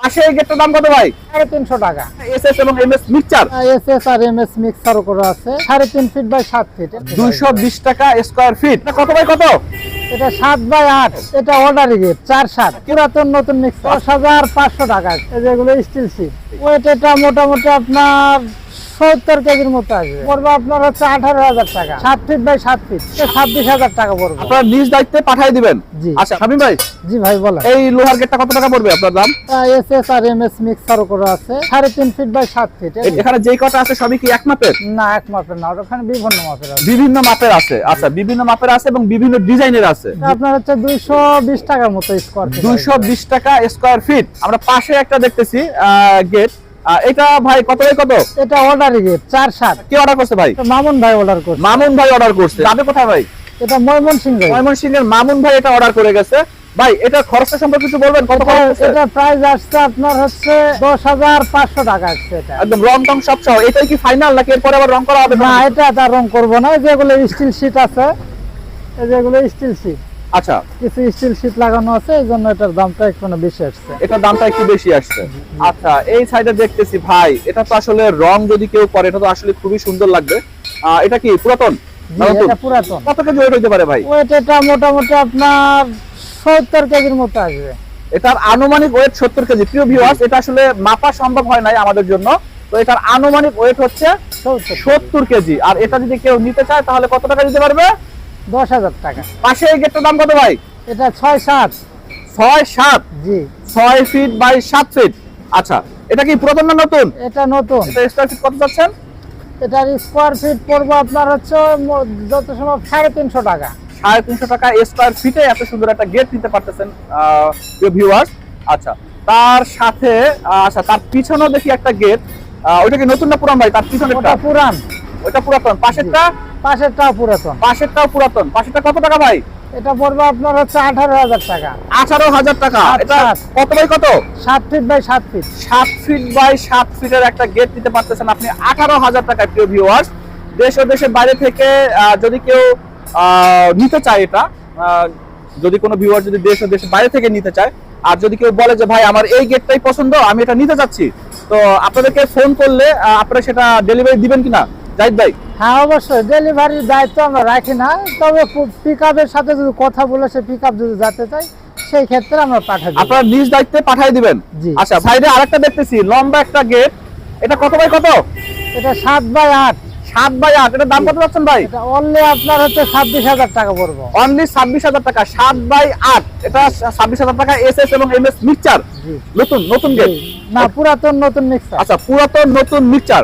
পাশে এই গেটটার দাম কত ভাই? সাড়ে তিনশো টাকা। এসএস এবং এমএস মিক্সচার? এস এস আর এমএস করে আছে। সাড়ে তিন ফিট বাই সাত ফিট দুইশো বিশ টাকা স্কোয়ার ফিট কত বাই কত? এটা সাত বাই আট। এটা অর্ডারি গেট চার সাত। পুরাতন নতুন মিক্সার দশ হাজার পাঁচশো টাকা। যেগুলো স্টিল সিট ওয়েট এটা মোটামুটি আপনার সত্তর কেজির মতো আসবে। পড়বে আপনার হচ্ছে আঠারো হাজার টাকা। সাত ফিট বাই সাত ফিট। ছাব্বিশ হাজার টাকা পড়বে। আপনারা নিজ দায়িত্বে পাঠিয়ে দিবেন। জি। আচ্ছা ভাই জি ভাই বলেন। এই লোহার গেটটা কত টাকা পড়বে আপনার দাম? এস এস আর এম এস মিক্সার করে আছে। সাড়ে তিন ফিট বাই সাত ফিট এখানে যেই কটা আছে সবই কি এক মাপের? না এক মাপের না ওখানে বিভিন্ন মাপের আছে। বিভিন্ন মাপের আছে। আচ্ছা বিভিন্ন মাপের আছে এবং বিভিন্ন ডিজাইনের আছে। আপনার হচ্ছে দুইশো বিশ টাকার মতো স্কোয়ার ফিট দুইশো বিশ টাকা স্কোয়ার ফিট আমরা পাশে একটা দেখতেছি গেট। এটা ভাই কত ভাই কত? এটা অর্ডারি চার সাত। কে অর্ডার করছে ভাই? মামুন ভাই অর্ডার করছে। মামুন ভাই অর্ডার করছে। যাবে কোথায় ভাই? এটা ময়মন সিং ময়মনসিংহ এর মামুন ভাই এটা অর্ডার করে গেছে। ভাই এটা খরচটা সম্পর্কে কিছু বলবেন? কত খরচ এটা প্রাইস আসছে আপনার হচ্ছে দশ হাজার পাঁচশো টাকা আসছে এটা। একদম রং টং সব সহ। এটাই কি ফাইনাল নাকি এরপরে আবার রং করা হবে? না এটা তার রং করব না। যেগুলো স্টিল শিট আছে যেগুলো স্টিল শিট আচ্ছা। কিছু স্টিল শিট লাগানো আছে এই জন্য এটার দামটা একটু বেশি আসছে। এটার দামটা একটু বেশি আসছে। আচ্ছা এই সাইডে দেখতেছি ভাই এটা তো আসলে রং যদি কেউ করে এটা তো আসলে খুবই সুন্দর লাগবে। এটা কি পুরাতন? কত কেজি ওয়েট পারে ভাই? ওয়েট এটা মোটামুটি আপনার সত্তর কেজির মতো আসবে। এটার আনুমানিক ওয়েট সত্তর কেজি। প্রিয় ভিউয়ার্স এটা আসলে মাপা সম্ভব হয় নাই আমাদের জন্য। তো এটার আনুমানিক ওয়েট হচ্ছে সত্তর কেজি। আর এটা যদি কেউ নিতে চায় তাহলে কত টাকা দিতে পারবে? দশ হাজার টাকা। পাশে এই গেটটার দাম কত ভাই? এটা ছয় সাত। ছয় সাত? জি। ছয় ফিট বাই সাত ফিট আচ্ছা এটা কি পুরাতন না নতুন? এটা নতুন। এটা স্কোয়ার ফিট কত যাচ্ছেন এটার স্কোয়ার ফিট পড়ব আপনার হচ্ছে যত সময় সাড়ে তিনশো টাকা। সাড়ে তিনশো টাকা স্কোয়ার ফিটে এত সুন্দর একটা গেট নিতে পারতেছেন ভিউয়ার্স আচ্ছা তার সাথে আচ্ছা তার পিছনেও দেখি একটা গেট ওইটা কি নতুন না পুরান ভাই? তার ওটা পুরান। ওইটা পুরাতন। পাশেরটা পাশেরটাও পুরাতন। পাশেরটাও পুরাতন। পাশেরটা কত টাকা ভাই? এটা পড়বে আপনার হচ্ছে আঠারো হাজার টাকা। আঠারো হাজার টাকা। এটা কত বাই কত? সাত ফিট বাই সাত ফিট। সাত ফিট বাই সাত ফিটের একটা গেট নিতে পারতেছেন আপনি আঠারো হাজার টাকা প্রিয় ভিউয়ার্স দেশ ও দেশের বাইরে থেকে যদি কেউ নিতে চায় এটা যদি কোনো ভিউয়ার যদি দেশ ও দেশের বাইরে থেকে নিতে চায় আর যদি কেউ বলে যে ভাই আমার এই গেটটাই পছন্দ আমি এটা নিতে চাচ্ছি তো আপনাদেরকে ফোন করলে আপনারা সেটা ডেলিভারি দিবেন কিনা? জাহিদ ভাই হ্যাঁ অবশ্যই। ডেলিভারির দায়িত্ব আমরা রাখি না। তবে পিক আপের সাথে যদি কথা বলে সে পিক আপ যদি যেতে চাই সেই ক্ষেত্রে আমরা পাঠাই আপনারা নিজ দায়িত্বে পাঠিয়ে দিবেন? জি। আচ্ছা ভাইরে আরেকটা দেখতেছি। লম্বা একটা গেট এটা কত বাই কত? এটা সাত বাই আট। সাত বাই আট। এটার দাম কত পাচ্ছেন ভাই? এটা অনলি আপনার হচ্ছে ছাব্বিশ হাজার টাকা পড়ব। অনলি ছাব্বিশ হাজার টাকা। সাত বাই আট। এটা ছাব্বিশ হাজার টাকা এস এস এবং এম এস মিক্সচার নতুন নতুন গেট না পুরাতন নতুন মিক্সার আচ্ছা পুরাতন নতুন মিক্সচার